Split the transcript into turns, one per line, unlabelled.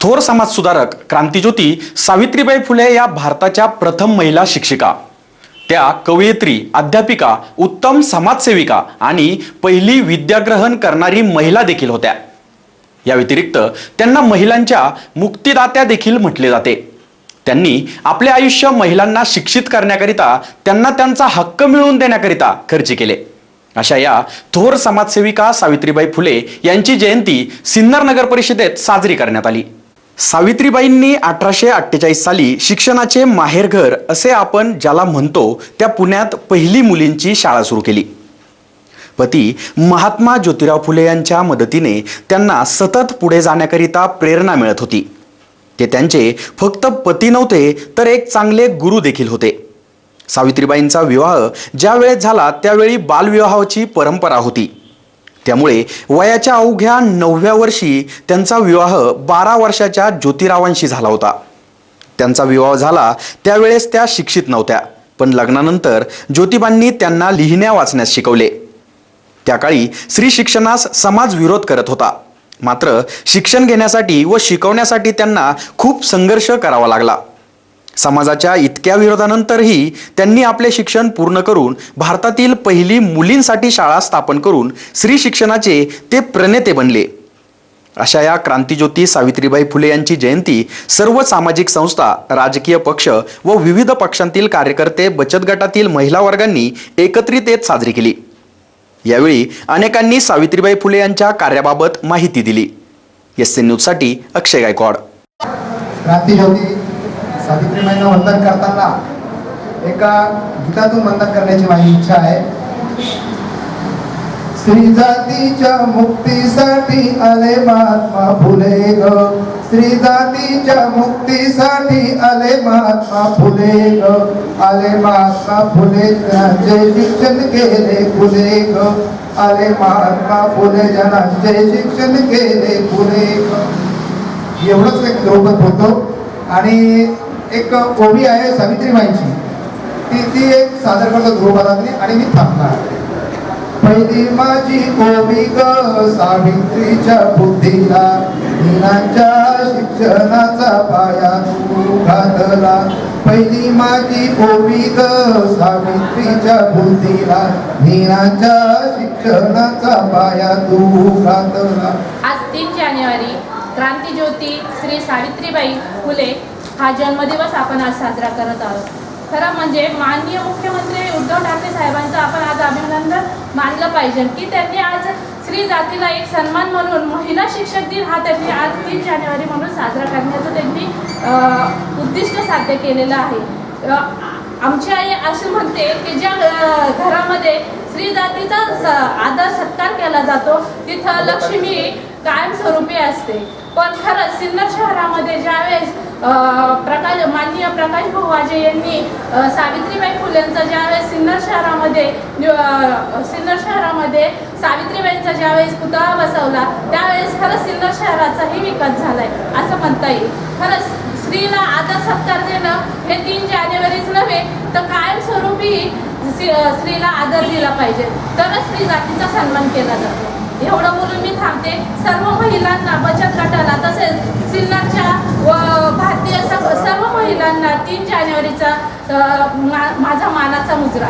थोर समाजसुधारक क्रांतीज्योती सावित्रीबाई फुले या भारताच्या प्रथम महिला शिक्षिका. त्या कवयित्री अध्यापिका उत्तम समाजसेविका आणि पहिली विद्याग्रहण करणारी महिला देखील होत्या. या व्यतिरिक्त त्यांना महिलांच्या मुक्तिदात्या देखील म्हटले जाते. त्यांनी आपले आयुष्य महिलांना शिक्षित करण्याकरिता त्यांना त्यांचा हक्क मिळवून देण्याकरिता खर्च केले. अशा या थोर समाजसेविका सावित्रीबाई फुले यांची जयंती सिन्नर नगर परिषदेत साजरी करण्यात आली. सावित्रीबाईंनी अठराशे अठ्ठेचाळीस साली शिक्षणाचे माहेरघर असे आपण ज्याला म्हणतो त्या पुण्यात पहिली मुलींची शाळा सुरू केली. पती महात्मा ज्योतिराव फुले यांच्या मदतीने त्यांना सतत पुढे जाण्याकरिता प्रेरणा मिळत होती. ते त्यांचे फक्त पती नव्हते तर एक चांगले गुरु देखील होते. सावित्रीबाईंचा विवाह ज्या वेळेत झाला त्यावेळी बालविवाहाची परंपरा होती. त्यामुळे वयाच्या अवघ्या नवव्या वर्षी त्यांचा विवाह बारा वर्षाच्या ज्योतिरावांशी झाला होता. त्यांचा विवाह झाला त्यावेळेस त्या शिक्षित नव्हत्या पण लग्नानंतर ज्योतिबांनी त्यांना लिहिण्या वाचण्यास शिकवले. त्या काळी स्त्री शिक्षणास समाज विरोध करत होता. मात्र शिक्षण घेण्यासाठी व शिकवण्यासाठी त्यांना खूप संघर्ष करावा लागला. समाजाच्या इतक्या विरोधानंतरही त्यांनी आपले शिक्षण पूर्ण करून भारतातील पहिली मुलींसाठी शाळा स्थापन करून स्त्री शिक्षणाचे ते प्रणेते बनले. अशा या क्रांतीज्योती सावित्रीबाई फुले यांची जयंती सर्व सामाजिक संस्था राजकीय पक्ष व विविध पक्षांतील कार्यकर्ते बचत गटातील महिला वर्गांनी एकत्रित येत साजरी केली. यावेळी अनेकांनी सावित्रीबाई फुले यांच्या कार्याबाबत माहिती दिली. एस सी न्यूजसाठी अक्षय गायकवाड.
क्रांतीज्योती सावित्रीबाईंना वंदन करताना एका गीतातून वंदन करण्याची माझी इच्छा आहे. स्त्री जातीच्या मुक्तीसाठी आले महात्मा फुले ग. स्त्री जातीच्या मुक्तीसाठी आले महात्मा फुले ग. आले महात्मा फुले जनांचे शिक्षण केले फुले ग. आले महात्मा फुले जनांचे शिक्षण केले फुले ग. एवढंच एक द्रौपद होतो आणि एक ओवी आहे सावित्रीबाईंची ती ती एक सादर करतो ध्रुवपदातली आणि मी थांबणार. पहिली माझी ओवी ग सावित्रीच्या बुद्धीला मीनाच्या शिक्षणाचा पाया तू घातला. पहिली माझी ओवी ग सावित्रीच्या बुद्धीला मीनाच्या शिक्षणाचा पाया तू घातला.
आज तीन जानेवारी क्रांतीज्योती श्री सावित्रीबाई फुले हा जन्मदिवस आपण आज साजरा करत आहोत. खरं म्हणजे माननीय मुख्यमंत्री उद्धव ठाकरे साहेबांचं आपण आज अभिनंदन मानलं पाहिजे की त्यांनी आज स्त्री जातीला एक सन्मान म्हणून महिला शिक्षक दिन हा त्यांनी आज तीन जानेवारी म्हणून साजरा करण्याचं त्यांनी उद्दिष्ट साध्य केलेलं आहे. आमची आई अशी म्हणते की ज्या घरामध्ये स्त्री जातीचा स- आदर सत्कार केला जातो तिथं लक्ष्मी कायमस्वरूपी असते. पण खरंच सिन्नर शहरामध्ये ज्यावेळेस प्रकाश माननीय प्रकाश भाऊ वाजे यांनी सावित्रीबाई फुलेंचा ज्यावेळेस सिन्नर शहरामध्ये सिन्नर शहरामध्ये सावित्रीबाईंचा ज्यावेळेस पुतळा बसवला त्यावेळेस खरंच सिन्नर शहराचाही विकास झालाय असं म्हणता येईल. खरंच स्त्रीला आदर सत्कार देणं हे तीन जानेवारीच नव्हे तर कायमस्वरूपी स्त्रीला आदर दिला पाहिजे. तरच स्त्री जातीचा सन्मान केला जातो. एवढं बोलून मी थांबते. सर्व महिलांना बचत गटाला तसेच सिन्नरच्या व भारतीय सर्व महिलांना तीन जानेवारीचा अं, माझा मानाचा मुजरा.